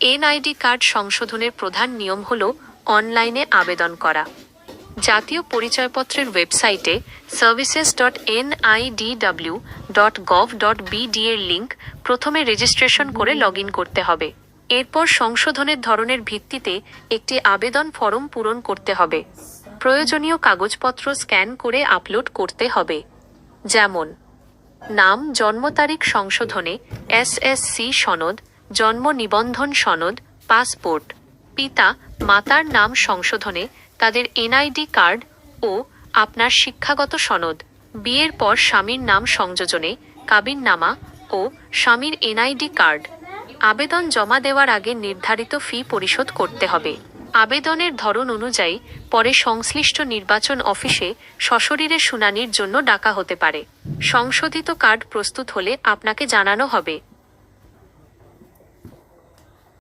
NID card সংশোধনের প্রধান নিয়ম হল অনলাইনে আবেদন করা। জাতীয় পরিচয়পত্রের ওয়েবসাইটে services dot NIDW dot gov dot BD এর লিঙ্ক প্রথমে রেজিস্ট্রেশন করে লগ করতে হবে। এরপর সংশোধনের ধরনের ভিত্তিতে একটি আবেদন ফরম পূরণ করতে হবে। প্রয়োজনীয় কাগজপত্র স্ক্যান করে আপলোড করতে হবে। যেমন, নাম, জন্ম তারিখ সংশোধনে এসএসসি সনদ জন্ম নিবন্ধন সনদ, পাসপোর্ট। পিতা মাতার নাম সংশোধনে তাদের এনআইডি কার্ড ও আপনার শিক্ষাগত সনদ। বিয়ের পর স্বামীর নাম সংযোজনে কাবিননামা ও স্বামীর এনআইডি কার্ড। আবেদন জমা দেওয়ার আগে নির্ধারিত ফি পরিশোধ করতে হবে। আবেদনের ধরন অনুযায়ী পরে সংশ্লিষ্ট নির্বাচন অফিসে সশরীরে শুনানির জন্য ডাকা হতে পারে। সংশোধিত কার্ড প্রস্তুত হলে আপনাকে জানানো হবে।